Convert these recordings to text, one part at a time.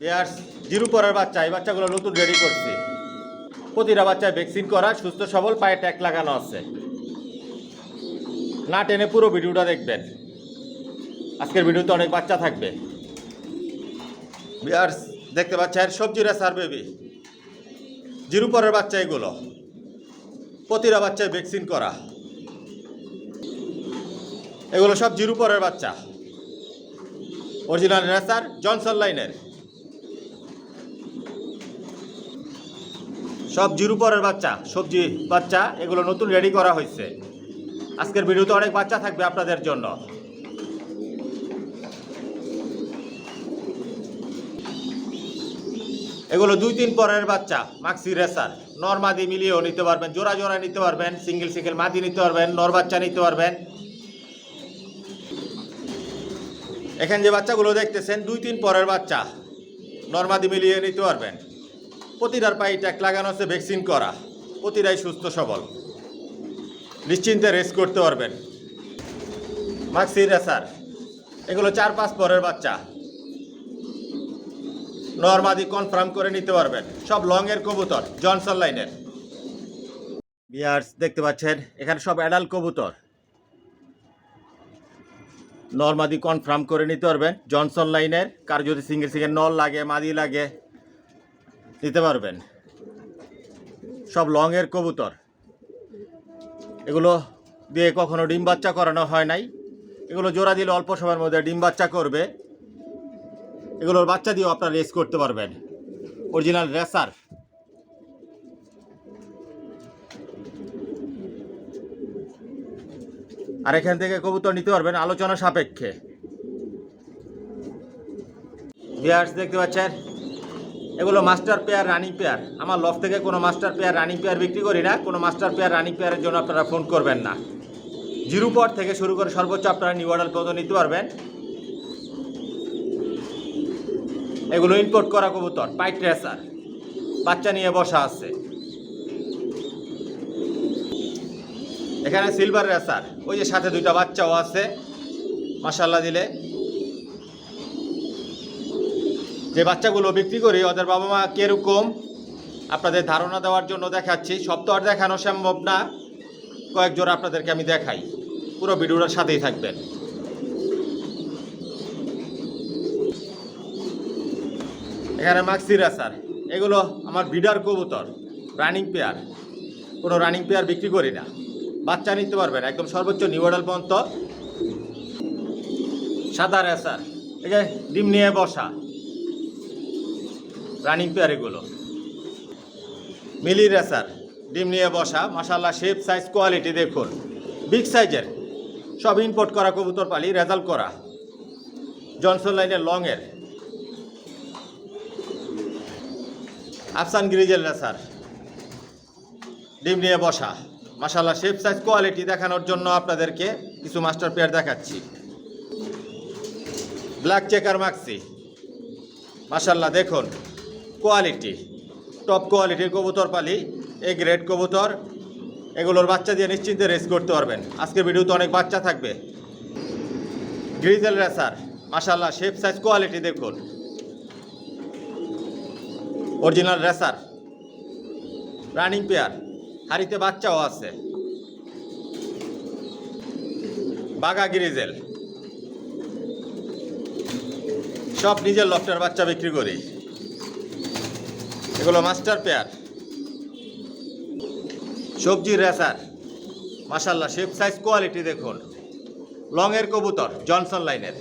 Pairs zero পরের বাচ্চা, এই বাচ্চাগুলো নতুন রেডি করছি। প্রতিটা বাচ্চায় ভ্যাকসিন করা, সুস্থ, সবল, পায়ে ট্যাগ লাগানো আছে। না টেনে পুরো ভিডিওটা দেখবেন। আজকের ভিডিওতে অনেক বাচ্চা থাকবে। বিয়ার্স, দেখতে পাচ্ছেন সবজি রেসার বেবি। জিরো পরের বাচ্চা এগুলো। প্রতিটা বাচ্চায় ভ্যাকসিন করা। এগুলো সব জিরো পরের বাচ্চা। অরিজিনাল রেসার, জনসন লাইনের। সব জিরো পরের বাচ্চা, সবজি বাচ্চা, এগুলো নতুন রেডি করা হয়েছে। আজকের ভিডিওতে অনেক বাচ্চা থাকবে আপনাদের জন্য। এগুলো দুই তিন পরের বাচ্চা মাক্সি রেসার নর মাদি মিলিয়েও নিতে পারবেন, জোড়া জোড়া নিতে পারবেন সিঙ্গেল সিঙ্গেল মাদি নিতে পারবেন, নর বাচ্চা নিতে পারবেন। এখানে যে বাচ্চাগুলো দেখতেছেন, দুই তিন পরের বাচ্চা নর্মাদি মিলিয়ে নিতে পারবেন। প্রতিটার পায়ে ট্যাক লাগানো আছে, ভ্যাকসিন করা। প্রতিটাই সুস্থ, সবল। নিশ্চিন্তে রেস্ট করতে পারবেন। মাক্সি রেসার এগুলো চার পাঁচ পরের বাচ্চা। নর্মাদি কনফার্ম করে নিতে পারবেন। সব লং এর কবুতর, জনসন লাইনের। বিয়ার্স দেখতে পাচ্ছেন, এখানে সব অ্যাডাল্ট কবুতর। নর্মাদি কনফার্ম করে নিতে পারবেন, জনসন লাইনের। কার যদি সিঙ্গেল সিঙ্গেল নল লাগে, মাদি লাগে নিতে পারবেন। সব লং এর কবুতর। এগুলো দিয়ে কখনো ডিম বাচ্চা করানো হয় নাই। এগুলো জোড়া দিলে অল্প সময়ের মধ্যে ডিম বাচ্চা করবে। এগুলোর বাচ্চা দিয়েও আপনারা রেস করতে পারবেন। Original racer. আর এখান থেকে কবুতর নিতে পারবেন আলোচনা সাপেক্ষে। বিয়ার্স দেখতে পাচ্ছেন? এগুলো মাস্টার পেয়ার, রানিং পেয়ার। আমার লফ থেকে কোনো মাস্টার পেয়ার, রানিং পেয়ার বিক্রি করি না। কোনো মাস্টার পেয়ার, রানিং পেয়ারের জন্য আপনারা ফোন করবেন না। জিরো পর থেকে শুরু করে সর্বোচ্চ আপনারা নিউ অর্ডার পর্যন্ত নিতে পারবেন। এগুলো ইম্পোর্ট করা কবুতর, পাইট রেসার। বাচ্চা নিয়ে বসা আছে। এখানে সিলভার রেসার। ওই যে সাথে দুইটা বাচ্চাও আছে। মাসাল্লাহ দিলে। যে বাচ্চাগুলো বিক্রি করি, ওদের বাবা মা কীরকম? আপনাদের ধারণা দেওয়ার জন্য দেখাচ্ছি। সব তো আর দেখানো সম্ভব না। কয়েক জোড়া আপনাদেরকে আমি দেখাই। পুরো ভিডিওটার সাথেই থাকবেন। এখানে মাক্সি রেসার এগুলো আমার বিডার কবুতর রানিং পেয়ার কোনো রানিং পেয়ার বিক্রি করি না। বাচ্চা নিতে পারবেন, একদম সর্বোচ্চ নিউডাল পর্যন্ত। সাদা রেসার এই যে ডিম নিয়ে বসা। রানিং পেয়ার এগুলো মিলি রেসার, ডিম নিয়ে বসা মাসাল্লাহ শেপ সাইজ কোয়ালিটি দেখুন। বিগ সাইজের, সব ইম্পোর্ট করা কবুতর পালি রেজাল্ট করা। জনসন লাইনের লংয়ের। আফসান গ্রিজেল রেসার, ডিম নিয়ে বসা। মাসাল্লাহ শেপ সাইজ কোয়ালিটি দেখানোর জন্য আপনাদেরকে কিছু মাস্টার পেয়ার দেখাচ্ছি। ব্ল্যাক চেকার মাক্সি। মাসাল্লাহ দেখুন। কোয়ালিটি, টপ কোয়ালিটির কবুতর পালি, এ গ্রেড কবুতর, এগুলোর বাচ্চা দিয়ে নিশ্চিন্তে রেস করতে পারবেন। আজকের ভিডিওতে অনেক বাচ্চা থাকবে। গ্রিজেল রেসার মাসাল্লাহ শেপ সাইজ কোয়ালিটি দেখুন। অরিজিনাল রেসার রানিং পেয়ার হাড়িতে বাচ্চাও আছে। বাগা গ্রিজেল সব নিজের লফটের বাচ্চা বিক্রি করি। এগুলো মাস্টার পেয়ার। সবজি রেসার। মাসাল্লাহ শেপ সাইজ কোয়ালিটি দেখুন। লংয়ের কবুতর, জনসন লাইনের।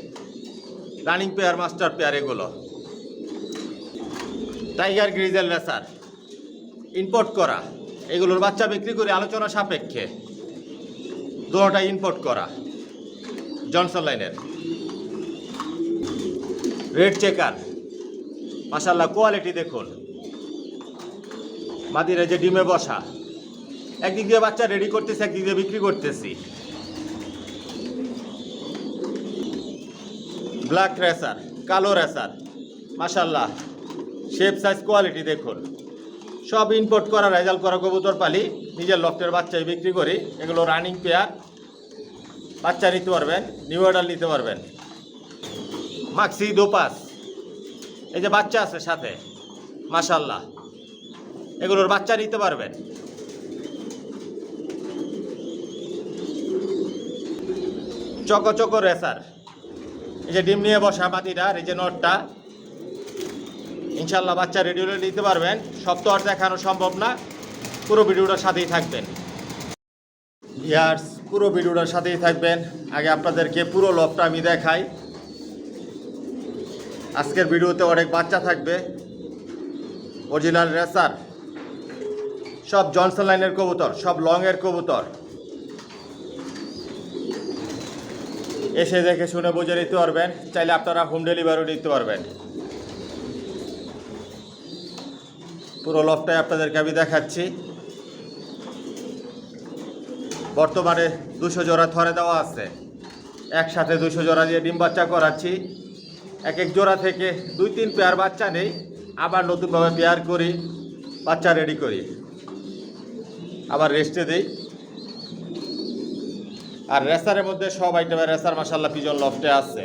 রানিং পেয়ার, মাস্টার পেয়ার এগুলো। Tiger grizzle racer. ইম্পোর্ট করা। এগুলোর বাচ্চা বিক্রি করে আলোচনা সাপেক্ষে। দুটোটা ইম্পোর্ট করা। জনসন লাইনের। Red checker. মাসাল্লাহ কোয়ালিটি দেখুন। মাদিরা যে ডিমে বসা। একদিক দিয়ে বাচ্চা রেডি করতেছি, একদিক দিয়ে বিক্রি করতেছি। ব্ল্যাক রেসার কালো রেসার মাসাল্লাহ শেপ সাইজ কোয়ালিটি দেখুন। সব ইম্পোর্ট করা রেজাল্ট করা কবুতর পালি। নিজের লফটের বাচ্চাই বিক্রি করি। এগুলো রানিং পেয়ার বাচ্চা নিতে পারবেন নিউ অর্ডার নিতে পারবেন। মাক্সি দোপাস এই যে বাচ্চা আছে সাথে। মাশাল্লাহ এগুলোর বাচ্চা নিতে পারবেন। Choco choco racer. এই যে ডিম নিয়ে বসা মাটিটা এই যে নটটা। ইনশাল্লাহ বাচ্চা রেডি হলে নিতে পারবেন। সব তো আর দেখানো সম্ভব না। পুরো ভিডিওটার সাথেই থাকবেন। ইয়ার্স পুরো ভিডিওটার সাথেই থাকবেন। আগে আপনাদেরকে পুরো লবটা আমি দেখাই। আজকের ভিডিওতে অনেক বাচ্চা থাকবে। Original racer. সব জনসন লাইনের কবুতর, সব লংয়ের কবুতর। এসে দেখে শুনে বুঝে নিতে পারবেন, চাইলে আপনারা হোম ডেলিভারিও নিতে পারবেন। পুরো লফটাই আপনাদেরকে আমি দেখাচ্ছি। বর্তমানে দুশো জোড়া থরে দেওয়া আছে। একসাথে দুশো জোড়া দিয়ে ডিম বাচ্চা করাচ্ছি। এক এক জোড়া থেকে দুই তিন পেয়ার বাচ্চা নেই। আবার নতুনভাবে পেয়ার করি, বাচ্চা রেডি করি। আবার রেস্টে দিই। আর রেসারের মধ্যে সব আইটেমের রেসার মাসাল্লাহ পিজন লফটে আছে।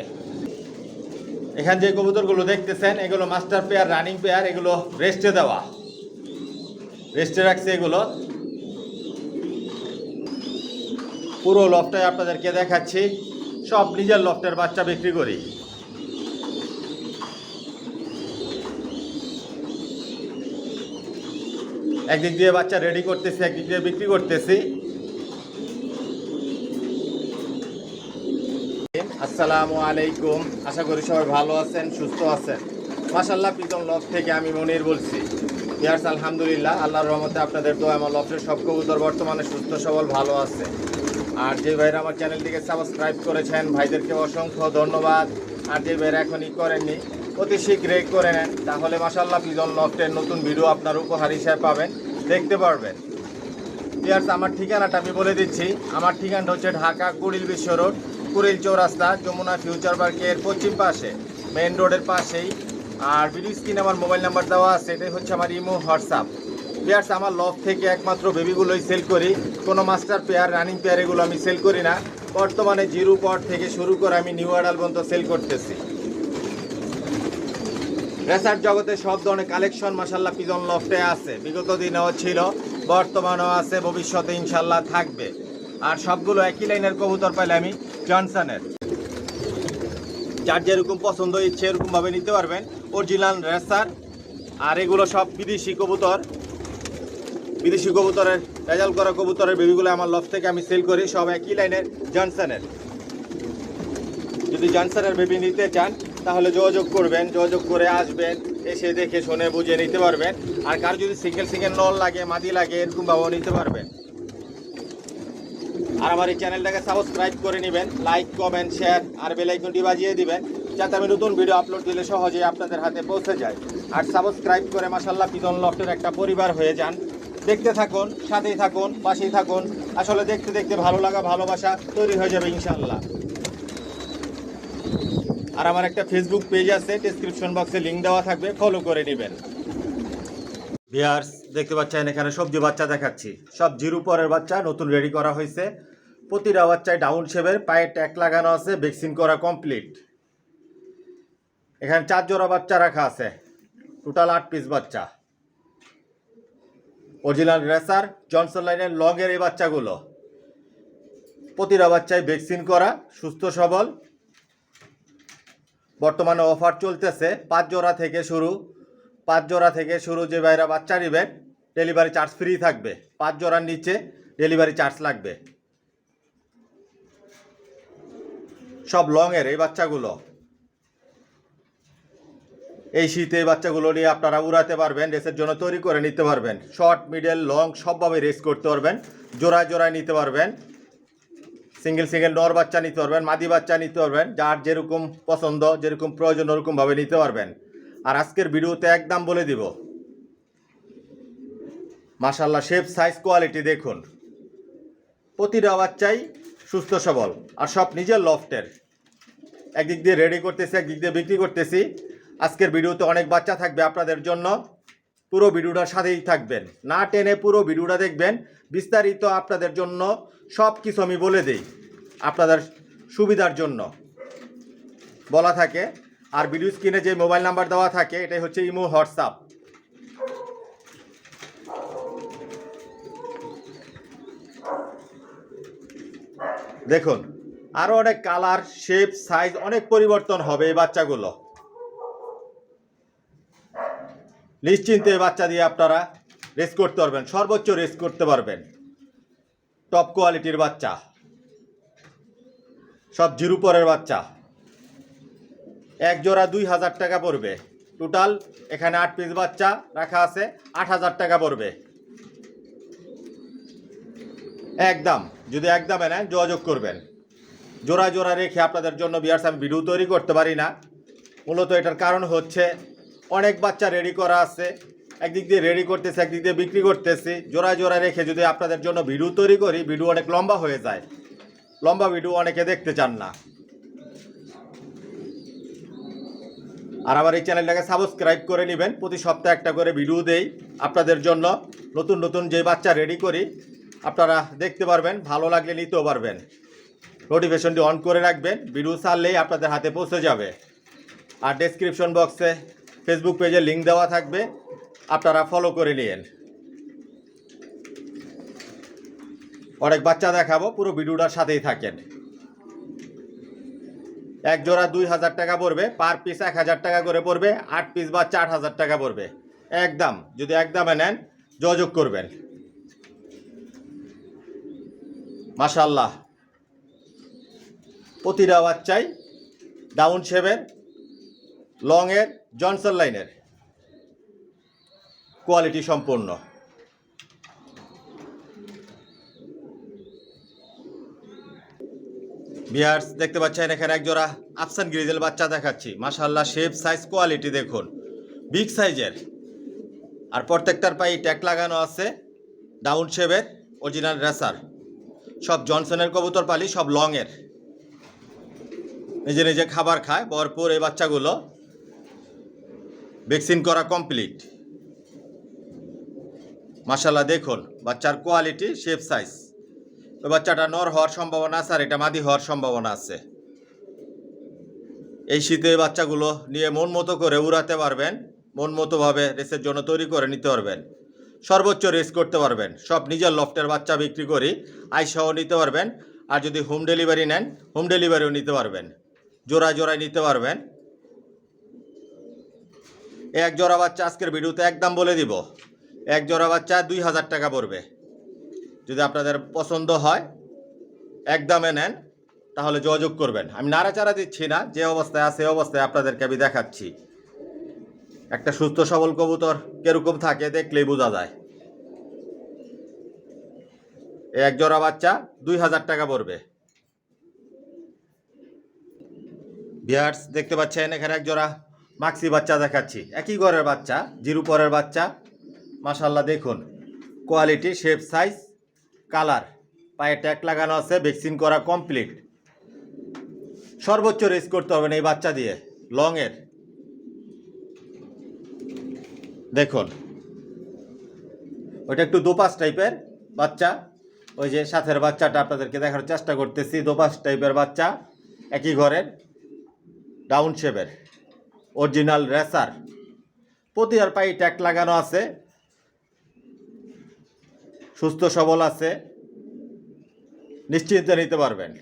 এখানে যে কবুতরগুলো দেখতেছেন, এগুলো মাস্টার পেয়ার রানিং পেয়ার এগুলো রেস্টে দেওয়া। রেস্টে রাখছে এগুলো। পুরো লফটাই আপনাদেরকে দেখাচ্ছি। সব নিজের লফটের বাচ্চা বিক্রি করি। একদিক দিয়ে বাচ্চা রেডি করতেছি, একদিক দিয়ে বিক্রি করতেছি। আসসালামু আলাইকুম। আশা করি সবাই ভালো আছেন, সুস্থ আছেন। মাশাল্লাহ প্রীতম লফ থেকে আমি মনির বলছি। ইয়ার্স, আলহামদুলিল্লাহ, আল্লাহর রহমতে আপনাদের তো আমার লফটের সব কবুতর বর্তমানে সুস্থ, সবল, ভালো আছে। আর যে ভাইরা আমার চ্যানেলটিকে সাবস্ক্রাইব করেছেন, ভাইদেরকে অসংখ্য ধন্যবাদ। আর যে ভাইরা এখনই করেননি অতি শীঘ্রই করে নেন। তাহলে মাসাল্লাহ পিজন লফটের নতুন ভিডিও আপনার উপহার হিসাবে পাবেন। দেখতে পারবেন। ইয়ার্স আমার ঠিকানাটা আমি বলে দিচ্ছি। আমার ঠিকানাটা হচ্ছে ঢাকা কুড়িল বিশ্ব রোড, কুড়িল চৌরাস্তা, যমুনা ফিউচার পার্কের পশ্চিম পাশে মেন রোডের পাশেই। আর ভিডিও স্ক্রিনে আমার মোবাইল নাম্বার দেওয়া আছে, এটাই হচ্ছে আমার ইমো, হোয়াটসঅ্যাপ। পেয়ার্স আমার লফ থেকে একমাত্র বেবিগুলোই সেল করি। কোনো মাস্টার পেয়ার রানিং পেয়ার এগুলো আমি সেল করি না। বর্তমানে জিরো পট থেকে শুরু করে আমি নিউ অ্যাডাল পর্যন্ত সেল করতেছি। রেসার জগতে সব ধরনের কালেকশন মাসাল্লাহ পিজন লফটে আছে। বিগত দিনেও ছিল, বর্তমানেও আছে, ভবিষ্যতে ইনশাল্লাহ থাকবে। আর সবগুলো একই লাইনের কবুতর পাইলে আমি জনসনের। যার যেরকম পছন্দ ইচ্ছে এরকমভাবে নিতে পারবেন। অরিজিনাল রেসার, আর এগুলো সব বিদেশি কবুতর। বিদেশি কবুতরের রেজাল্ট করা কবুতরের বেবিগুলো আমার লফ থেকে আমি সেল করি, সব একই লাইনের জনসনের। যদি জনসনের বেবি নিতে চান তাহলে যোগাযোগ করবেন, যোগাযোগ করে আসবেন, এসে দেখে শুনে বুঝে নিতে পারবেন। আর কার যদি সিঙ্গেল সিঙ্গেল নল লাগে, মাদি লাগে, এরকম ভাবেও নিতে পারবেন। আর আমার এই চ্যানেলটাকে সাবস্ক্রাইব করে নেবেন, লাইক, কমেন্ট, শেয়ার, আর বেল আইকনটি বাজিয়ে দিবেন, যাতে আমি নতুন ভিডিও আপলোড দিলে সহজেই আপনাদের হাতে পৌঁছে যায়। আর সাবস্ক্রাইব করে মাসাল্লাহ পিদন লফটের একটা পরিবার হয়ে যান। দেখতে থাকুন, সাথেই থাকুন, পাশেই থাকুন। আসলে দেখতে দেখতে ভালো লাগা, ভালোবাসা তৈরি হয়ে যাবে ইনশাল্লাহ আর আমার একটা ফেসবুক পেজ আছে ডেসক্রিপশন বক্সে লিংক দেওয়া থাকবে ফলো করে নেবেন। বিয়ার্স দেখতে পাচ্ছেন, এখানে সবজি বাচ্চা দেখাচ্ছি। সব জিরো পরের বাচ্চা নতুন রেডি করা হয়েছে। প্রতিটা বাচ্চায় ডাউন শেপের পায়ে ট্যাক লাগানো আছে ভ্যাকসিন করা কমপ্লিট এখানে চার জোড়া বাচ্চা রাখা আছে টোটাল আট পিস বাচ্চা। অরিজিনাল রেসার জনসন লাইনের লগের এই বাচ্চাগুলো। প্রতিটা বাচ্চায় ভ্যাকসিন করা, সুস্থ সবল। বর্তমানে অফার চলতেছে পাঁচ জোড়া থেকে শুরু, পাঁচ জোড়া থেকে শুরু যে বাইরা বাচ্চা নেবেন ডেলিভারি চার্জ ফ্রি থাকবে। পাঁচ জোড়ার নিচে ডেলিভারি চার্জ লাগবে। সব লংয়ের এই বাচ্চাগুলো। এই শীতে এই বাচ্চাগুলো নিয়ে আপনারা উড়াতে পারবেন, রেসের জন্য তৈরি করে নিতে পারবেন। শর্ট মিডল লং সবভাবে রেস করতে পারবেন। জোড়ায় জোড়ায় নিতে পারবেন। সিঙ্গেল সিঙ্গেল নর বাচ্চা নিতে পারবেন, মাদি বাচ্চা নিতে পারবেন, যার যেরকম পছন্দ, যেরকম প্রয়োজন ওরকমভাবে নিতে পারবেন। আর আজকের ভিডিওতে একদম বলে দিব মাশাল্লাহ শেপ সাইজ কোয়ালিটি দেখুন। প্রতিটা বাচ্চাই সুস্থ, সবল, আর সব নিজের লফটের একদিক দিয়ে রেডি করতেছি, একদিক দিয়ে বিক্রি করতেছি। আজকের ভিডিওতে অনেক বাচ্চা থাকবে আপনাদের জন্য। পুরো ভিডিওটার সাথেই থাকবেন। না টেনে পুরো ভিডিওটা দেখবেন। বিস্তারিত আপনাদের জন্য সব কিছু আমি বলে দিই, আপনাদের সুবিধার জন্য। বলা থাকে, আর ভিডিও স্ক্রিনে যে মোবাইল নাম্বার দেওয়া থাকে, এটাই হচ্ছে ইমো, হোয়াটসঅ্যাপ। দেখুন আরও অনেক কালার শেপ সাইজ অনেক পরিবর্তন হবে এই বাচ্চাগুলো। নিশ্চিন্তে বাচ্চা দিয়ে আপনারা রেস করতে পারবেন, সর্বোচ্চ রেস করতে পারবেন। টপ কোয়ালিটির বাচ্চা। সব জিরো পরের বাচ্চা। এক জোড়া দুই হাজার টাকা পড়বে। টোটাল এখানে আট পিস বাচ্চা রাখা আছে, আট হাজার টাকা পড়বে। একদম যদি একদমে নেন যোগাযোগ করবেন। জোড়া জোড়া রেখে আপনাদের জন্য বিয়ার্স, আমি ভিডিও তৈরি করতে পারি না। মূলত এটার কারণ হচ্ছে অনেক বাচ্চা রেডি করা আছে। একদিক দিয়ে রেডি করতেছি, একদিক দিয়ে বিক্রি করতেছি। জোড়া জোড়া রেখে যদি আপনাদের জন্য ভিডিও তৈরি করি, ভিডিও অনেক লম্বা হয়ে যায়। লম্বা ভিডিও অনেকে দেখতে চান না। আর আমার এই চ্যানেলটাকে সাবস্ক্রাইব করে নেবেন। প্রতি সপ্তাহে একটা করে ভিডিও দেই আপনাদের জন্য। নতুন নতুন যে বাচ্চা রেডি করি, আপনারা দেখতে পারবেন, ভালো লাগলে নিতেও পারবেন। নোটিফিকেশনটি অন করে রাখবেন। ভিডিও ছাড়লেই আপনাদের হাতে পৌঁছে যাবে। আর ডেসক্রিপশন বক্সে ফেসবুক পেজে লিঙ্ক দেওয়া থাকবে। আপনারা ফলো করে নিন অনেক বাচ্চা দেখাবো, পুরো ভিডিওটার সাথেই থাকেন। এক জোড়া দুই হাজার টাকা পড়বে, পার পিস এক হাজার টাকা করে পড়বে, আট পিস বা চার হাজার টাকা পড়বে। একদম, যদি একদমে নেন, যোগাযোগ করবেন। মাশাল্লাহ প্রতিটা বাচ্চাই ডাউন শেপের লংয়ের জনসন লাইনের কোয়ালিটি সম্পূর্ণ। বিয়ার্স দেখতে পাচ্ছেন এখানে এক জোড়া আফসান গ্রিজেল বাচ্চা দেখাচ্ছি। মাশাল্লাহ শেপ, সাইজ, কোয়ালিটি দেখুন। বিগ সাইজের। আর প্রত্যেকটার পায়ে ট্যাগ লাগানো আছে। ডাউন শেপের অরিজিনাল রেসার। সব জনসনের কবুতর পালি, সব লংয়ের। নিজে নিজে খাবার খায়, ভরপুর এই বাচ্চাগুলো। ভ্যাকসিন করা কমপ্লিট মাশাল্লাহ দেখুন, বাচ্চার কোয়ালিটি শেপ সাইজ ওই বাচ্চাটা নর হওয়ার সম্ভাবনা আছে আর এটা মাদি হওয়ার সম্ভাবনা আছে। এই শীতে বাচ্চাগুলো নিয়ে মন মতো করে উড়াতে পারবেন, মন মতোভাবে রেসের জন্য তৈরি করে নিতে পারবেন। সর্বোচ্চ রেস করতে পারবেন। সব নিজের লফটের বাচ্চা বিক্রি করি আইসহ নিতে পারবেন। আর যদি হোম ডেলিভারি নেন হোম ডেলিভারিও নিতে পারবেন। জোড়ায় জোড়ায় নিতে পারবেন। এক জোড়া বাচ্চা আজকের ভিডিওতে একদম বলে দিব। এক জোড়া বাচ্চা দুই হাজার টাকা পড়বে। যদি আপনাদের পছন্দ হয় একদমে নেন, তাহলে যোগাযোগ করবেন। আমি নাড়াচাড়া দিচ্ছি না, যে অবস্থায় আছে অবস্থায় আপনাদেরকে আমি দেখাচ্ছি। একটা সুস্থ, সবল কবুতর কীরকম থাকে দেখলেই বোঝা যায়। এক জোড়া বাচ্চা দুই হাজার টাকা পড়বে। বিয়ার্স, দেখতে পাচ্ছেন এখানে এক জোড়া। মাক্সি বাচ্চা দেখাচ্ছি। একই ঘরের বাচ্চা, জিরু পরের বাচ্চা। মাশাল্লাহ দেখুন। কোয়ালিটি শেপ সাইজ কালার পায়ে ট্যাগ লাগানো আছে ভ্যাকসিন করা কমপ্লিট সর্বোচ্চ রেস করতে হবে না এই বাচ্চা দিয়ে। লংয়ের দেখুন। ওইটা একটু দোপাস টাইপের বাচ্চা। ওই যে সাথের বাচ্চাটা আপনাদেরকে দেখার চেষ্টা করতেছি দোপাস টাইপের বাচ্চা। একই ঘরের। ডাউন শেপের অরিজিনাল রেসার। প্রতি আর পায়ে ট্যাগ লাগানো আছে। সুস্থ, সবল আছে। নিশ্চিন্তে নিতে পারবেন।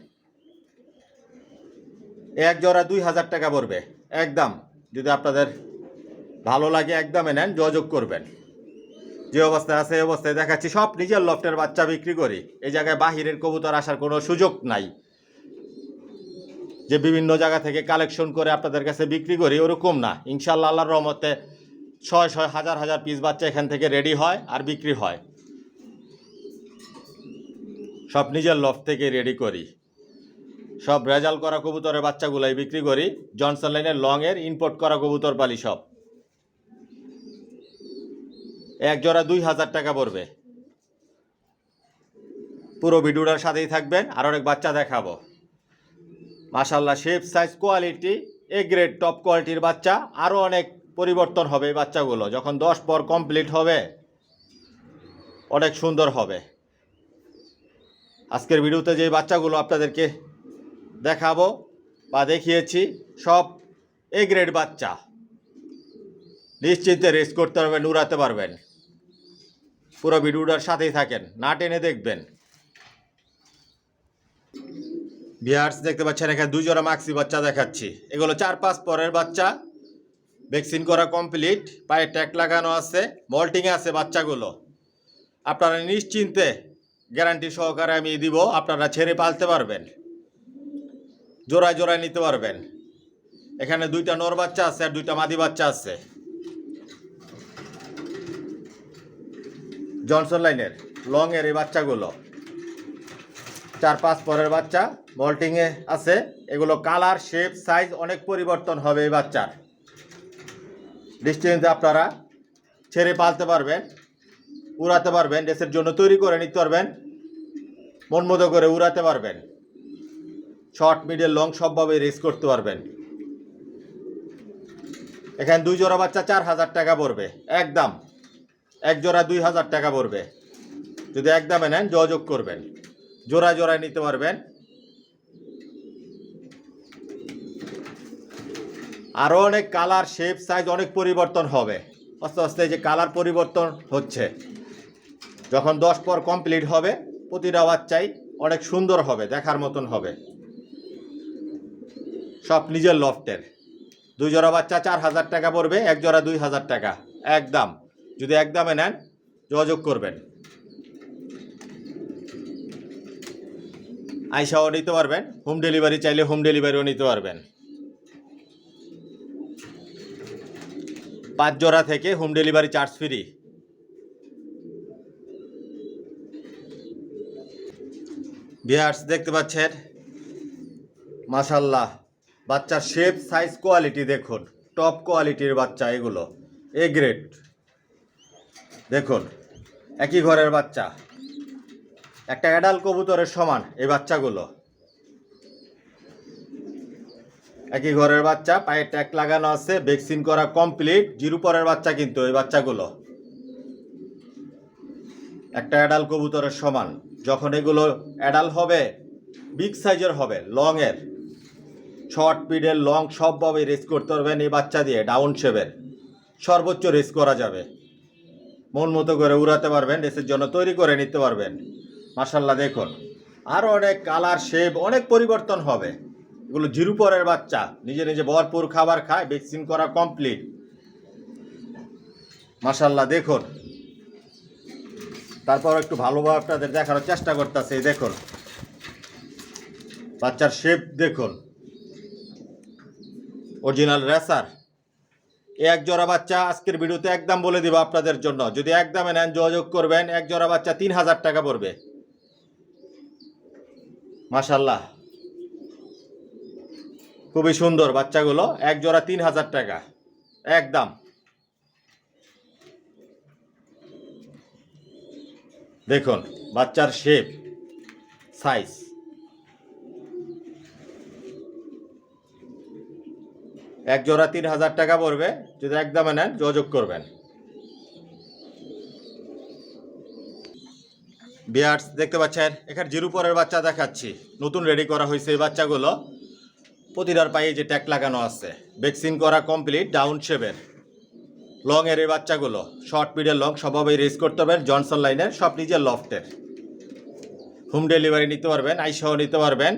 এক জোড়া দুই হাজার টাকা পড়বে। একদম। যদি আপনাদের ভালো লাগে, একদমে নেন, যোগাযোগ করবেন। যে অবস্থায় আছে, এই অবস্থায় দেখাচ্ছি। সব নিজের লফটের বাচ্চা বিক্রি করি। এই জায়গায় বাহিরের কবুতর আসার কোনো সুযোগ নাই। যে বিভিন্ন জায়গা থেকে কালেকশন করে আপনাদের কাছে বিক্রি করি, ওরকম না। ইনশাল্লাহ আল্লাহর রহমতে ছয় ছয় হাজার হাজার পিস বাচ্চা এখান থেকে রেডি হয় আর বিক্রি হয়। সব নিজের লফট থেকে রেডি করি। সব রেজাল্ট করা কবুতরের বাচ্চাগুলাই বিক্রি করি। জনসন লাইনের লংয়ের ইম্পোর্ট করা কবুতর পালি সব। এক জোড়া দুই হাজার টাকা পড়বে। পুরো ভিডিওটার সাথেই থাকবেন, আর অনেক বাচ্চা দেখাবো। মাশাল্লাহ shape size quality A grade top কোয়ালিটির বাচ্চা আরও অনেক পরিবর্তন হবে বাচ্চাগুলো। যখন দশ পর কমপ্লিট হবে, অনেক সুন্দর হবে। আজকের ভিডিওতে যে বাচ্চাগুলো আপনাদেরকে দেখাবো বা দেখিয়েছি, সব এ গ্রেড বাচ্চা। নিশ্চিন্তে রেস করতে পারবেন, উড়াতে পারবেন। পুরো ভিডিওটার সাথেই থাকেন, না টেনে দেখবেন। বিহার্স দেখতে পাচ্ছেন, এখানে দুই জোড়া মাক্সি বাচ্চা দেখাচ্ছি। এগুলো চার পাঁচ পরের বাচ্চা। ভ্যাকসিন করা কমপ্লিট পায়ে ট্যাক লাগানো আছে মল্টিংয়ে আছে বাচ্চাগুলো। আপনারা নিশ্চিন্তে গ্যারান্টি সহকারে আমি দিব, আপনারা ছেড়ে পালতে পারবেন। জোড়ায় জোড়ায় নিতে পারবেন। এখানে দুইটা নর বাচ্চা আছে আর দুইটা মাদি বাচ্চা আছে। জনসন লাইনের লং এর এই বাচ্চাগুলো। চার পাঁচ পরের বাচ্চা, মল্টিংয়ে আছে। এগুলো কালার শেপ সাইজ অনেক পরিবর্তন হবে এই বাচ্চার। নিশ্চিন্তে আপনারা ছেড়ে পালতে পারবেন, উড়াতে পারবেন দেশের জন্য তৈরি করে নিতে পারবেন, মন মতো করে উড়াতে পারবেন। শর্ট মিডিয়াম লং সবভাবে রেস করতে পারবেন। এখানে দুই জোড়া বাচ্চা চার হাজার টাকা পড়বে, একদম। এক জোড়া দুই হাজার টাকা পড়বে। যদি একদমে নেন, যোগাযোগ করবেন। জোড়া জোড়ায় নিতে পারবেন। আরও অনেক কালার শেপ সাইজ অনেক পরিবর্তন হবে। আস্তে আস্তে যে কালার পরিবর্তন হচ্ছে। যখন দশ পর কমপ্লিট হবে, প্রতিটা বাচ্চাই অনেক সুন্দর হবে, দেখার মতন হবে। সব নিজের লফটের। দুই জোড়া বাচ্চা চার হাজার টাকা পড়বে, এক জোড়া দুই হাজার টাকা। একদম। যদি একদমে নেন, যোগাযোগ করবেন। আইসাও নিতে পারবেন। হোম ডেলিভারি চাইলে হোম ডেলিভারিও নিতে পারবেন। পাঁচ জোড়া থেকে হোম ডেলিভারি চার্জ ফ্রি। বিহার্স দেখতে পাচ্ছেন? মাশাল্লাহ বাচ্চার শেপ সাইজ কোয়ালিটি দেখুন। টপ কোয়ালিটির বাচ্চা এগুলো। এ গ্রেড দেখুন, একই ঘরের বাচ্চা। একটা অ্যাডাল কবুতরের সমান এই বাচ্চাগুলো। একই ঘরের বাচ্চা, পায়ে ট্যাগ লাগানো আছে, ভ্যাকসিন করা কমপ্লিট, জিরো পরের বাচ্চা কিন্তু এই বাচ্চাগুলো। একটা অ্যাডাল কবুতরের সমান, যখন এগুলো অ্যাডাল হবে, বিগ সাইজের হবে লং এর শর্ট পিডের লং সবভাবে রেস করতে পারবেন এই বাচ্চা দিয়ে, ডাউন শেপের। সর্বোচ্চ রেস করা যাবে। মন মতো করে উড়াতে পারবেন, রেসের জন্য তৈরি করে নিতে পারবেন। মার্শাল্লাহ দেখুন। আরও অনেক কালার শেপ অনেক পরিবর্তন হবে। এগুলো জিরুপরের বাচ্চা। নিজে নিজে ভরপুর খাবার খায় ভ্যাকসিন করা কমপ্লিট মার্শাল্লাহ দেখুন। তারপর একটু ভালোভাবে আপনাদের দেখানোর চেষ্টা করতেছে, দেখুন। বাচ্চার শেপ দেখুন। অরিজিনাল রেসার এক জোড়া বাচ্চা, আজকের ভিডিওতে একদম বলে দিব আপনাদের জন্য। যদি একদমে নেন, যোগাযোগ করবেন, এক জোড়া বাচ্চা তিন হাজার টাকা পড়বে। মাশাল্লাহ খুবই সুন্দর বাচ্চাগুলো, এক জোড়া তিন হাজার টাকা, একদম। দেখুন, বাচ্চার শেপ সাইজ এক জোড়া তিন হাজার টাকা পড়বে, যদি একদমে নেন, যোগাযোগ করবেন। বিয়ার্স, দেখতে পাচ্ছেন, এখানে জিরো পরের বাচ্চা দেখাচ্ছি। নতুন রেডি করা হয়েছে এই বাচ্চাগুলো। প্রতিটার পায়ে যে ট্যাগ লাগানো আছে। ভ্যাকসিন করা কমপ্লিট ডাউন শেপের লং এর এই বাচ্চাগুলো। শর্ট পিডের লং সবভাবেই রেস করতে পারবেন। জনসন লাইনের সব নিজের লফটের হোম ডেলিভারি নিতে পারবেন আইসহ নিতে পারবেন।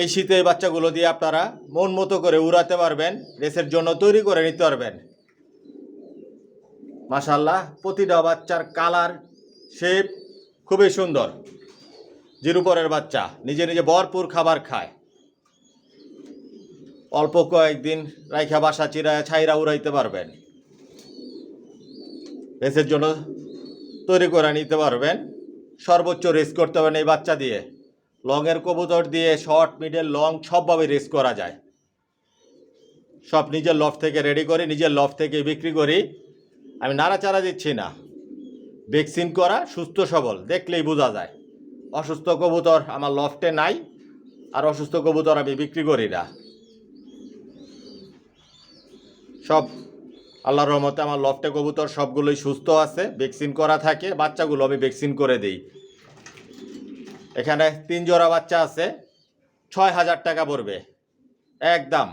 এই শীতে এই বাচ্চাগুলো দিয়ে আপনারা মন মতো করে উড়াতে পারবেন, রেসের জন্য তৈরি করে নিতে পারবেন। মাশাল্লাহ প্রতিটা বাচ্চার কালার শেপ খুবই সুন্দর। জিরু পরের বাচ্চা, নিজে নিজে ভরপুর খাবার খায়। অল্প কয়েকদিন রাইখা বাসা চিরায় ছাইরা উড়াইতে পারবেন। রেসের জন্য তৈরি করে নিতে পারবেন। সর্বোচ্চ রেস করতে পারবেন এই বাচ্চা দিয়ে। লংয়ের কবুতর দিয়ে শর্ট, মিডল, লং সবভাবে রেস করা যায়। সব নিজের লফ থেকে রেডি করি, নিজের লফ থেকে বিক্রি করি। আমি নাড়াচাড়া দিচ্ছি না। ভ্যাকসিন করা সুস্থ সবল, দেখলেই বোঝা যায়। অসুস্থ কবুতর আমার লফটে নাই, আর অসুস্থ কবুতর আমি বিক্রি করি না। সব আল্লাহর রহমতে আমার লফটে কবুতর সবগুলোই সুস্থ আছে, ভ্যাকসিন করা থাকে, বাচ্চাগুলো আমি ভ্যাকসিন করে দিই। এখানে তিন জোড়া বাচ্চা আছে, ছয় হাজার টাকা পড়বে। একদম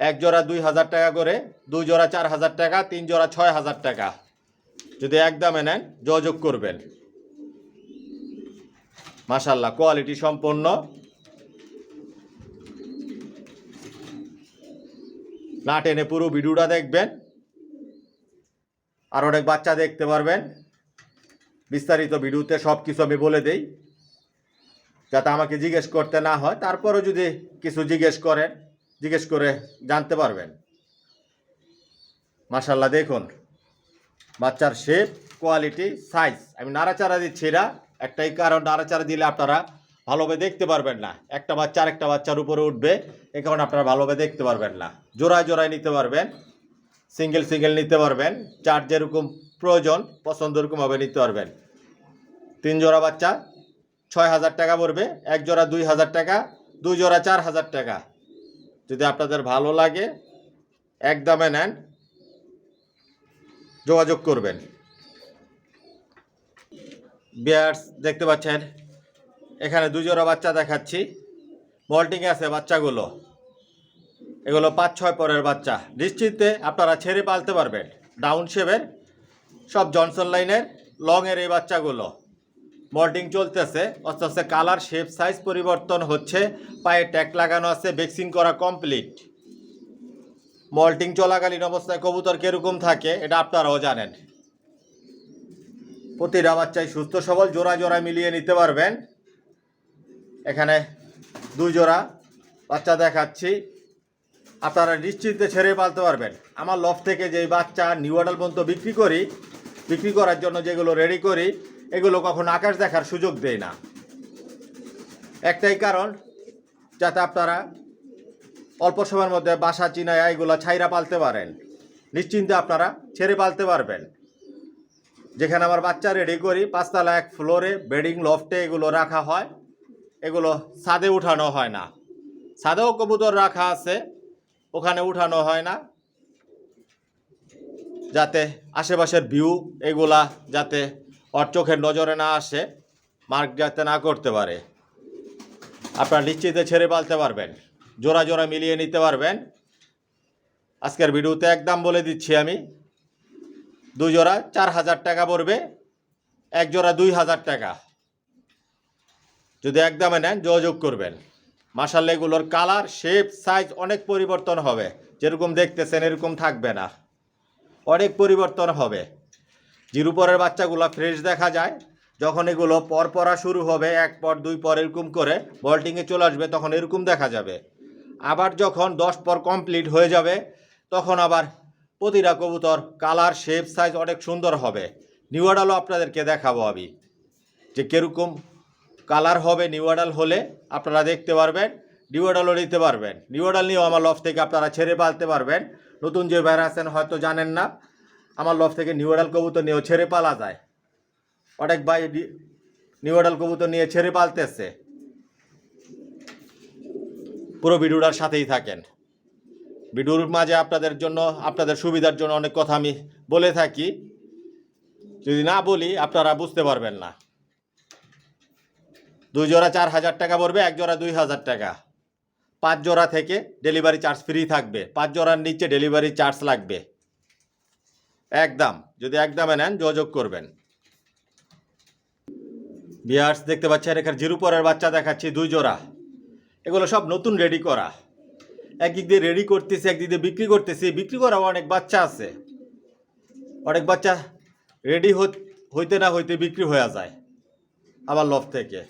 এক জোড়া দুই হাজার টাকা করে, দুই জোড়া চার হাজার টাকা, তিন জোড়া ছয় হাজার টাকা। যদি একদমে নেন, যোগাযোগ করবেন। মাশাল্লাহ কোয়ালিটি সম্পন্ন। না টেনে পুরো ভিডিওটা দেখবেন। আর অনেক বাচ্চা দেখতে পারবেন। বিস্তারিত ভিডিওতে সব কিছু আমি বলে দেই। যাতে আমাকে জিজ্ঞেস করতে না হয়, তারপরও যদি কিছু জিজ্ঞেস করেন, জিজ্ঞেস করে জানতে পারবেন। মাশাল্লাহ দেখুন। বাচ্চার শেপ কোয়ালিটি সাইজ আমি নাড়াচাড়া দিচ্ছি না। একটাই কারণ, নাড়াচাড়া দিলে আপনারা ভালোভাবে দেখতে পারবেন না। একটা বাচ্চা আরেকটা বাচ্চার উপরে উঠবে, এ কারণে আপনারা ভালোভাবে দেখতে পারবেন না। জোড়ায় জোড়ায় নিতে পারবেন সিঙ্গেল সিঙ্গেল নিতে পারবেন চার যেরকম প্রয়োজন, পছন্দ এরকমভাবে নিতে পারবেন। তিন জোড়া বাচ্চা, ছয় হাজার টাকা পড়বে। এক জোড়া দুই হাজার টাকা, দুই জোড়া চার হাজার টাকা। যদি আপনাদের ভালো লাগে, এক দামে নেন। যোগাযোগ করবেন। বিয়ার্স, দেখতে পাচ্ছেন, এখানে দুজোড়া বাচ্চা দেখাচ্ছি। মল্টিংয়ে আছে বাচ্চাগুলো। এগুলো পাঁচ, ছয় পরের বাচ্চা। নিশ্চিন্তে আপনারা ছেড়ে পালতে পারবেন। ডাউন শেপের, সব জনসন লাইনের লংয়ের এই বাচ্চাগুলো। মল্টিং চলতেছে আস্তে আস্তে কালার শেপ সাইজ পরিবর্তন হচ্ছে। পায়ে ট্যাগ লাগানো আছে ভ্যাকসিন করা কমপ্লিট মল্টিং চলাকালীন অবস্থায় কবুতর কীরকম থাকে, এটা আপনারাও জানেন। প্রতিটা বাচ্চাই সুস্থ, সবল জোড়া জোড়া মিলিয়ে নিতে পারবেন। এখানে দুই জোড়া বাচ্চা দেখাচ্ছি। আপনারা নিশ্চিন্তে ছেড়ে পালতে পারবেন। আমার লফ থেকে যে বাচ্চা নিউ অর্ডার পর্যন্ত বিক্রি করি, বিক্রি করার জন্য যেগুলো রেডি করি, এগুলো কখনো আকাশ দেখার সুযোগ দেয় না। একটাই কারণ, যাতে আপনারা অল্প সময়ের মধ্যে বাসা চিনায় এগুলো ছাইরা পালতে পারেন। নিশ্চিন্তে আপনারা ছেড়ে পালতে পারবেন। যেখানে আমার বাচ্চা রেডি করি, পাঁচতলা এক ফ্লোরে বেডিং লফটে এগুলো রাখা হয়। এগুলো ছাদে উঠানো হয় না। ছাদেও কবুতর রাখা আছে, ওখানে উঠানো হয় না। যাতে আশেপাশের ভিউ এগুলা যাতে ওর চোখের নজরে না আসে, মার্ক যাতে না করতে পারে। আপনার নিশ্চিতে ছেড়ে পালতে পারবেন। জোড়া জোড়া মিলিয়ে নিতে পারবেন। আজকের ভিডিওতে একদম বলে দিচ্ছি আমি, দুই জোড়া চার হাজার টাকা পড়বে, এক জোড়া দুই হাজার টাকা। যদি একদমে নেন, যোগাযোগ করবেন। মাসাল্লা এগুলোর কালার, শেপ, সাইজ অনেক পরিবর্তন হবে। যেরকম দেখতেছেন, এরকম থাকবে না। অনেক পরিবর্তন হবে। জিরু পরের বাচ্চাগুলো ফ্রেশ দেখা যায়। যখন এগুলো পর পরা শুরু হবে, এক পর দুই পর এরকম করে বল্টিংয়ে চলে আসবে, তখন এরকম দেখা যাবে। আবার যখন দশ পর কমপ্লিট হয়ে যাবে, তখন আবার প্রতিটা কবুতর কালার শেপ সাইজ অনেক সুন্দর হবে। নিউ নিউয়াডালও আপনাদেরকে দেখাবো আমি যে কীরকম কালার হবে নিউ নিউয়াডাল হলে আপনারা দেখতে পারবেন নিউয়াডালও নিতে পারবেন। নিউয়াডাল নিয়েও আমার লফ থেকে আপনারা ছেড়ে পালতে পারবেন। নতুন যে ভাইরা আছেন হয়তো জানেন না, আমার লফ থেকে নিউ নিউয়াডাল কবুতর নিয়েও ছেড়ে পালা যায়। অনেক ভাই ডি- নিউয়াডাল কবুতর নিয়ে ছেড়ে পালতেছে। পুরো ভিডিওটার সাথেই থাকেন। ভিডিওর মাঝে আপনাদের জন্য, আপনাদের সুবিধার জন্য অনেক কথা আমি বলে থাকি। যদি না বলি, আপনারা বুঝতে পারবেন না। দুই জোড়া চার হাজার টাকা পড়বে, এক জোড়া দুই হাজার টাকা। পাঁচ জোড়া থেকে ডেলিভারি চার্জ ফ্রি থাকবে। পাঁচ জোড়ার নিচে ডেলিভারি চার্জ লাগবে। একদম, যদি একদমে নেন, যোগাযোগ করবেন। বিয়ার্স, দেখতে পাচ্ছেন, এখানে জিরু পরের বাচ্চা দেখাচ্ছি, দুই জোড়া। এগুলো সব নতুন রেডি করা। একদিক দিয়ে রেডি করতেছি, একদিক দিয়ে বিক্রি করতেছি। বিক্রি করা অনেক বাচ্চা আছে। অনেক বাচ্চা রেডি হইতে না হইতে বিক্রি হয়ে যায় আবার লফ থেকে।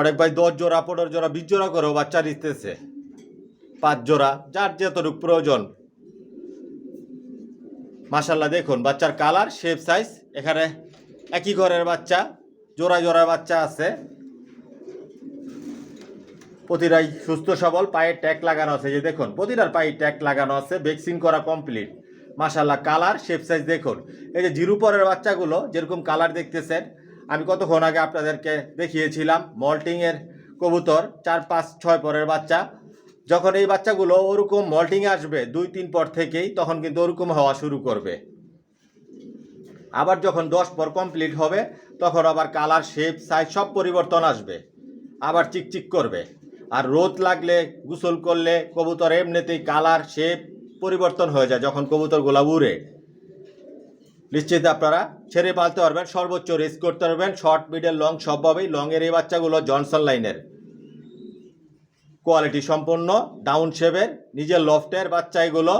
অনেক ভাই দশ জোড়া, পনেরো জোড়া, বিশ জোড়া করেও বাচ্চা দিতেছে। পাঁচ জোড়া, যার যতটুকু প্রয়োজন। মাসাল্লাহ দেখুন, বাচ্চার কালার শেপ সাইজ এখানে একই ঘরের বাচ্চা জোড়া জোড়া বাচ্চা আছে। প্রতিটাই সুস্থ সবল, পায়ে ট্যাগ লাগানো আছে। যে দেখুন, প্রতিটার পায়ে ট্যাগ লাগানো আছে, ভ্যাকসিন করা কমপ্লিট মাশাল্লাহ কালার শেপ সাইজ দেখুন। এই যে জিরু পরের বাচ্চাগুলো, যেরকম কালার দেখতেছেন, আমি কতক্ষণ আগে আপনাদেরকে দেখিয়েছিলাম মল্টিংয়ের কবুতর, চার, পাঁচ, ছয় পরের বাচ্চা। যখন এই বাচ্চাগুলো ওরকম মল্টিংয়ে আসবে, দুই, তিন পর থেকেই তখন কিন্তু ওরকম হওয়া শুরু করবে। আবার যখন দশ পর কমপ্লিট হবে, তখন আবার কালার শেপ সাইজ সব পরিবর্তন আসবে। আবার চিকচিক করবে। আর রোদ লাগলে, গোসল করলে কবুতর এমনিতেই কালার শেপ পরিবর্তন হয়ে যায় যখন কবুতরগুলো উড়ে। নিশ্চিত আপনারা ছেড়ে পালতে পারবেন, সর্বোচ্চ রেস করতে পারবেন। শর্ট মিডল লং সবভাবেই লংয়ের এই বাচ্চাগুলো জনসন লাইনের কোয়ালিটি সম্পন্ন ডাউন শেপের নিজের লফটের বাচ্চা এগুলো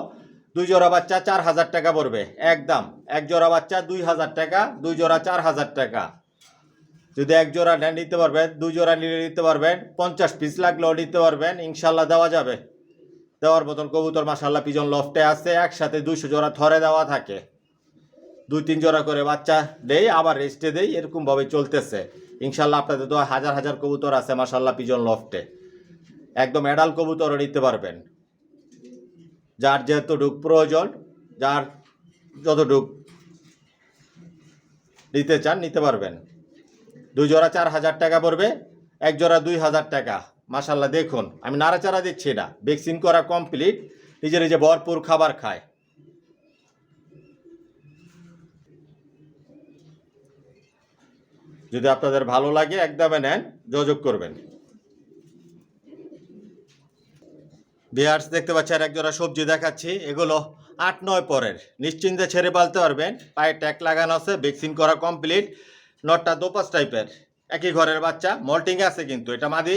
দুই জোড়া বাচ্চা চার হাজার টাকা পড়বে। একদম, এক জোড়া বাচ্চা দুই হাজার টাকা, দুই জোড়া চার হাজার টাকা। যদি এক জোড়া নেন, নিতে পারবেন দুই জোড়া নিলে নিতে পারবেন, পঞ্চাশ পিস লাগলেও নিতে পারবেন ইনশাল্লাহ দেওয়া যাবে। দেওয়ার মতন কবুতর মাসাল্লাহ পিজন লফটে আছে, একসাথে দুইশো জোড়া থরে দেওয়া থাকে। দুই, তিন জোড়া করে বাচ্চা দেই, আবার রেস্টে দেই, এরকমভাবে চলতেছে। ইনশাল্লাহ আপনাদের তো হাজার হাজার কবুতর আছে মাসাল্লাহ পিজন লফটে একদম অ্যাডাল কবুতরও নিতে পারবেন। যার যতটুক প্রয়োজন, যার যতটুক নিতে চান, নিতে পারবেন। দুই জোড়া চার হাজার টাকা পড়বে, এক জোড়া দুই হাজার টাকা। মাসাল্লাহ দেখুন, আমি নাড়াচাড়া দিচ্ছি না। ভ্যাকসিন করা কমপ্লিট নিজে নিজে ভরপুর খাবার খায়। যদি আপনাদের ভালো লাগে, একদমে নেন, যোগাযোগ করবেন। বিহার্স দেখতে পাচ্ছেন, এক জোড়া সবজি দেখাচ্ছি। এগুলো আট নয় পরের। নিশ্চিন্তে ছেড়ে পালতে পারবেন। পায়ে ট্যাগ লাগানো আছে ভ্যাকসিন করা কমপ্লিট নটটা দোপাস টাইপের। একই ঘরের বাচ্চা, মল্টিং আছে কিন্তু, এটা মাদি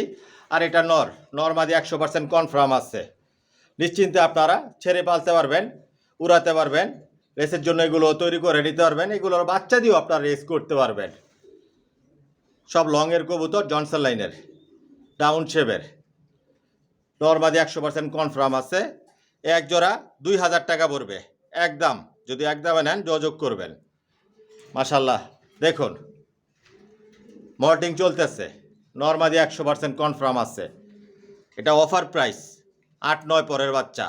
আর এটা নর। নর মাদি একশো পার্সেন্ট কনফার্ম আছে। নিশ্চিন্তে আপনারা ছেড়ে পালতে পারবেন, উড়াতে পারবেন, রেসের জন্য এগুলো তৈরি করে নিতে পারবেন, এগুলোর বাচ্চা দিয়েও আপনারা রেস করতে পারবেন। সব লংয়ের কবুতর জনসন লাইনের ডাউন শেপের নর্মাদি একশো পার্সেন্ট কনফার্ম আছে। এক জোড়া দুই হাজার টাকা পড়বে। একদম, যদি একদমে নেন যোগাযোগ করবেন। মাশাল্লাহ দেখুন। মর্টিং চলতেছে। নর্মাদি একশো পার্সেন্ট কনফার্ম আছে। এটা অফার প্রাইস আট নয় পরের বাচ্চা।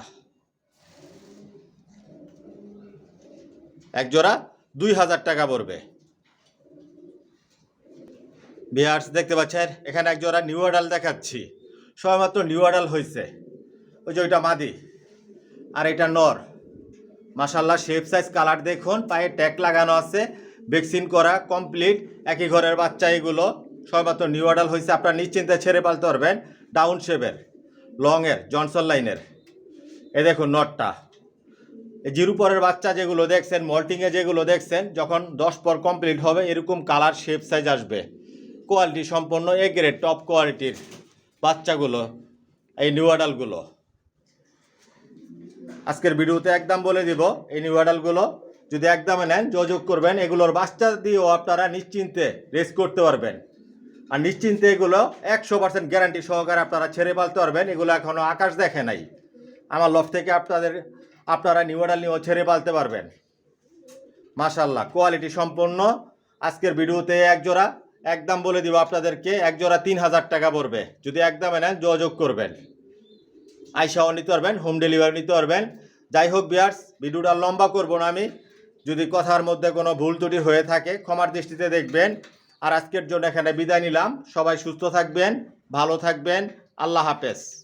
এক জোড়া দুই হাজার টাকা পড়বে। বিহার্স দেখতে পাচ্ছেন, এখানে এক জোড়া নিউ আডাল দেখাচ্ছি। সবেমাত্র নিউ আডাল হয়েছে ওই যে ওইটা মাদি। আর এটা নর। মাসাল্লাহ শেপ সাইজ কালার দেখুন, পায়ে ট্যাগ লাগানো আছে। ভ্যাকসিন করা কমপ্লিট একই ঘরের বাচ্চা এগুলো, সবেমাত্র নিউ আডাল হয়েছে আপনারা নিশ্চিন্তে ছেড়ে পালতে পারবেন। ডাউন শেপের লংয়ের জনসন লাইনের এ দেখুন নটটা এই জিরু পরের বাচ্চা যেগুলো দেখছেন মল্টিংয়ে যেগুলো দেখছেন, যখন দশ পর কমপ্লিট হবে, এরকম কালার শেপ সাইজ আসবে। কোয়ালিটি সম্পন্ন এ গ্রেড টপ কোয়ালিটির বাচ্চাগুলো, এই নিউ আডালগুলো আজকের ভিডিওতে একদম বলে দিব, এই নিউ আডালগুলো যদি একদমে নেন, যোগাযোগ করবেন, এগুলোর বাচ্চা দিয়েও আপনারা নিশ্চিন্তে রেস করতে পারবেন। আর নিশ্চিন্তে এগুলো একশো পার্সেন্ট গ্যারান্টি সহকারে আপনারা ছেড়ে পালতে পারবেন। এগুলো এখনও আকাশ দেখে নাই। আমার লফ থেকে আপনাদের, আপনারা নিউ আডাল নিয়েও ছেড়ে পালতে পারবেন। মাশাল্লাহ কোয়ালিটি সম্পন্ন। আজকের ভিডিওতে এক জোড়া একদম বলে দিব আপনাদেরকে, এক জোড়া তিন হাজার টাকা পড়বে। যদি একদমে নেন, যোগাযোগ করবেন। আইসাও নিতে পারবেন হোম ডেলিভারি নিতে পারবেন। যাই হোক বিয়ার্স ভিডিওটা লম্বা করব না আমি। যদি কথার মধ্যে কোনো ভুল ত্রুটি হয়ে থাকে, ক্ষমার দৃষ্টিতে দেখবেন। আর আজকের জন্য এখানে বিদায় নিলাম। সবাই সুস্থ থাকবেন, ভালো থাকবেন। আল্লাহ হাফেজ।